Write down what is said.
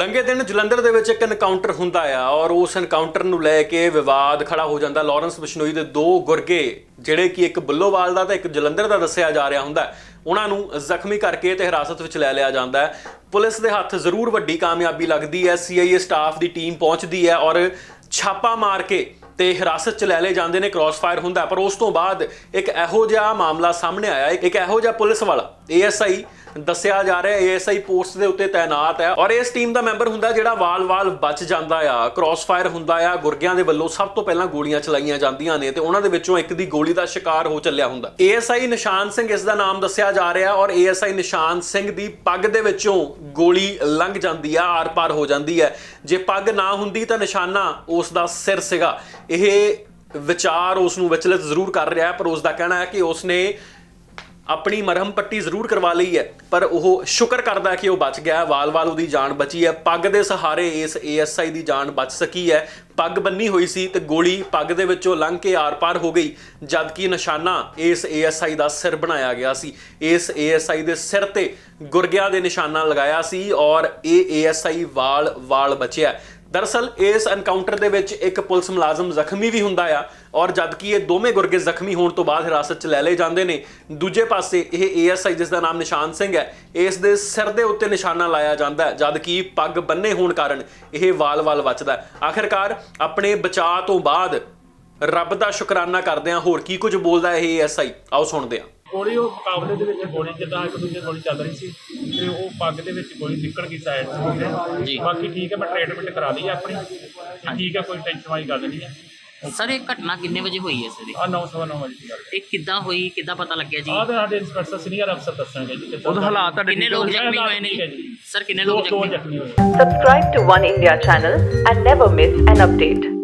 ਲੰਘੇ ਦਿਨ ਜਲੰਧਰ ਦੇ ਵਿੱਚ ਇੱਕ ਐਨਕਾਊਂਟਰ ਹੁੰਦਾ ਆ ਔਰ ਉਸ ਐਨਕਾਊਂਟਰ ਨੂੰ ਲੈ ਕੇ ਵਿਵਾਦ ਖੜਾ ਹੋ ਜਾਂਦਾ। ਲਾਰੈਂਸ ਬਿਸ਼ਨੋਈ ਦੇ ਦੋ ਗੁਰਗੇ, ਜਿਹੜੇ ਕਿ ਇੱਕ ਬੁੱਲੋਵਾਲ ਦਾ ਤੇ ਇੱਕ ਜਲੰਧਰ ਦਾ ਦੱਸਿਆ ਜਾ ਰਿਹਾ ਹੁੰਦਾ ਉਹਨਾਂ ਨੂੰ ਜ਼ਖਮੀ ਕਰਕੇ ਤੇ ਹਿਰਾਸਤ ਵਿੱਚ ਲੈ ਲਿਆ ਜਾਂਦਾ ਹੈ। ਪੁਲਿਸ ਦੇ ਹੱਥ ਜ਼ਰੂਰ ਵੱਡੀ ਕਾਮਯਾਬੀ ਲੱਗਦੀ ਹੈ ਸੀਆਈਏ ਸਟਾਫ ਦੀ ਟੀਮ ਪਹੁੰਚਦੀ ਹੈ ਔਰ ਛਾਪਾ ਮਾਰ ਕੇ ਤੇ ਹਿਰਾਸਤ ਚ ਲੈ ਲਏ ਜਾਂਦੇ ਨੇ ਕ੍ਰਾਸਫਾਇਰ ਹੁੰਦਾ ਪਰ ਉਸ ਤੋਂ ਬਾਅਦ ਇੱਕ ਇਹੋ ਜਿਹਾ ਮਾਮਲਾ ਸਾਹਮਣੇ ਆਇਆ, ਇੱਕ ਇਹੋ ਜਿਹਾ ਪੁਲਿਸ ਵਾਲਾ ਏਐਸਆਈ ਦੱਸਿਆ ਜਾ ਰਿਹਾ ਹੈ ਏਐਸਆਈ ਪੋਸਟ ਦੇ ਉੱਤੇ ਤਾਇਨਾਤ ਹੈ ਔਰ ਇਸ ਟੀਮ ਦਾ ਮੈਂਬਰ ਹੁੰਦਾ ਜਿਹੜਾ ਵਾਲ-ਵਾਲ ਬਚ ਜਾਂਦਾ ਆ ਕ੍ਰਾਸਫਾਇਰ ਹੁੰਦਾ ਆ, ਗੁਰਗਿਆਂ ਦੇ ਵੱਲੋਂ ਸਭ ਤੋਂ ਪਹਿਲਾਂ ਗੋਲੀਆਂ ਚਲਾਈਆਂ ਜਾਂਦੀਆਂ ਨੇ ਤੇ ਉਹਨਾਂ ਦੇ ਵਿੱਚੋਂ ਇੱਕ ਦੀ ਗੋਲੀ ਦਾ ਸ਼ਿਕਾਰ ਹੋ ਚੱਲਿਆ ਹੁੰਦਾ। ਏਐਸਆਈ ਨਿਸ਼ਾਨ ਸਿੰਘ ਇਸ ਦਾ ਨਾਮ ਦੱਸਿਆ ਜਾ ਰਿਹਾ ਔਰ ਏਐਸਆਈ ਨਿਸ਼ਾਨ ਸਿੰਘ ਦੀ ਪੱਗ ਦੇ ਵਿੱਚੋਂ ਗੋਲੀ ਲੰਘ ਜਾਂਦੀ ਆ, ਆਰ-ਪਾਰ ਹੋ ਜਾਂਦੀ ਹੈ। ਜੇ ਪੱਗ ਨਾ ਹੁੰਦੀ ਤਾਂ ਨਿਸ਼ਾਨਾ ਉਸ ਦਾ ਸਿਰ ਸੀਗਾ। ਇਹ ਵਿਚਾਰ ਉਸ ਨੂੰ ਵਿਚਲਿਤ ਜ਼ਰੂਰ ਕਰ ਰਿਹਾ ਪਰ ਉਸ ਦਾ ਕਹਿਣਾ ਹੈ ਕਿ ਉਸ ਨੇ ਆਪਣੀ ਮਰਹਮ ਪੱਟੀ ਜ਼ਰੂਰ ਕਰਵਾ ਲਈ ਹੈ, ਪਰ ਉਹ ਸ਼ੁਕਰ ਕਰਦਾ ਕਿ ਉਹ ਬਚ ਗਿਆ ਵਾਲ-ਵਾਲ ਉਹਦੀ ਜਾਨ ਬਚੀ ਹੈ। ਪੱਗ ਦੇ ਸਹਾਰੇ ਇਸ ਏਐਸਆਈ ਦੀ ਜਾਨ ਬਚ ਸਕੀ ਹੈ। ਪੱਗ ਬੰਨੀ ਹੋਈ ਸੀ ਤੇ ਗੋਲੀ ਪੱਗ ਦੇ ਵਿੱਚੋਂ ਲੰਘ ਕੇ ਆਰ-ਪਾਰ ਹੋ ਗਈ, ਜਦਕਿ ਨਿਸ਼ਾਨਾ ਇਸ ਏਐਸਆਈ ਦਾ ਸਿਰ ਬਣਾਇਆ ਗਿਆ ਸੀ। ਇਸ ਏਐਸਆਈ ਦੇ ਸਿਰ ਤੇ ਗੁਰਗਿਆਂ ਦੇ ਨਿਸ਼ਾਨਾ ਲਗਾਇਆ ਸੀ ਔਰ ਇਹ ਏਐਸਆਈ ਵਾਲ-ਵਾਲ ਬਚਿਆ। ਦਰਅਸਲ, ਇਸ ਐਨਕਾਊਂਟਰ ਦੇ ਵਿੱਚ ਇੱਕ ਪੁਲਿਸ ਮੁਲਾਜ਼ਮ ਜ਼ਖਮੀ ਵੀ ਹੁੰਦਾ ਆ ਔਰ ਜਦਕਿ ਇਹ ਦੋਵੇਂ ਗੁਰਗੇ ਜ਼ਖਮੀ ਹੋਣ ਤੋਂ ਬਾਅਦ ਹਿਰਾਸਤ 'ਚ ਲੈ ਲਏ ਜਾਂਦੇ ਨੇ। ਦੂਜੇ ਪਾਸੇ, ਇਹ ਏਐਸਆਈ ਜਿਸ ਦਾ ਨਾਮ ਨਿਸ਼ਾਨ ਸਿੰਘ ਹੈ, ਇਸ ਦੇ ਸਿਰ ਦੇ ਉੱਤੇ ਨਿਸ਼ਾਨਾ ਲਾਇਆ ਜਾਂਦਾ ਹੈ, ਜਦ ਪੱਗ ਬੰਨੇ ਹੋਣ ਕਾਰਨ ਇਹ ਵਾਲ-ਵਾਲ ਬਚਦਾ ਆਖਿਰਕਾਰ, ਆਪਣੇ ਬਚਾਅ ਤੋਂ ਬਾਅਦ ਰੱਬ ਦਾ ਸ਼ੁਕਰਾਨਾ ਕਰਦੇ ਹਾਂ ਹੋਰ ਕੀ ਕੁਝ ਬੋਲਦਾ ਇਹ ਏਐਸਆਈ ਆਓ ਸੁਣਦੇ ਹਾਂ। ਗੋਲੀ ਉਹ ਮੁਕਾਬਲੇ ਦੇ ਵਿੱਚ ਗੋਲੀ ਜਿੱਦਾਂ ਇੱਕ ਦੂਜੇ ਗੋਲੀ ਚੱਲ ਰਹੀ ਸੀ ਤੇ ਉਹ ਪੱਗ ਦੇ ਵਿੱਚ ਗੋਲੀ ਨਿਕਲ ਗਈ ਸਾਈਡ ਤੋਂ ਜੀ। ਬਾਕੀ ਠੀਕ ਹੈ ਮੈਂ ਟ੍ਰੀਟਮੈਂਟ ਕਰਾ ਲਈ ਹੈ ਆਪਣੀ ਤੇ ਠੀਕ ਹੈ ਕੋਈ ਟੈਨਸ਼ਨ ਵਾਲੀ ਗੱਲ ਨਹੀਂ ਹੈ ਸਰ ਇਹ ਘਟਨਾ ਕਿੰਨੇ ਵਜੇ ਹੋਈ ਹੈ ਸਰ ਇਹ? ਆ 9:09 ਵਜੇ ਦੀ ਗੱਲ ਇਹ ਕਿੱਦਾਂ ਹੋਈ ਕਿੱਦਾਂ ਪਤਾ ਲੱਗਿਆ ਜੀ ਆਹ ਤਾਂ ਸਾਡੇ ਇੰਸਪੈਕਟਰ ਸੀਨੀਅਰ ਅਫਸਰ ਦੱਸਣਗੇ ਜੀ ਕਿੱਦਾਂ ਉਹਦਾ ਹਾਲਾਤ ਤੁਹਾਡੇ ਕਿੰਨੇ ਠੀਕ ਲੋਕ ਹੋਏ? ਜ਼ਖਮੀ ਹੋਏ ਨੇ ਠੀਕ ਹੈ ਜੀ। ਸਰ ਕਿੰਨੇ ਦੋ ਲੋਕ ਦੋ ਜ਼ਖਮੀ ਜ਼ਖਮੀ ਹੋਏ Subscribe to One India channel and never miss an update.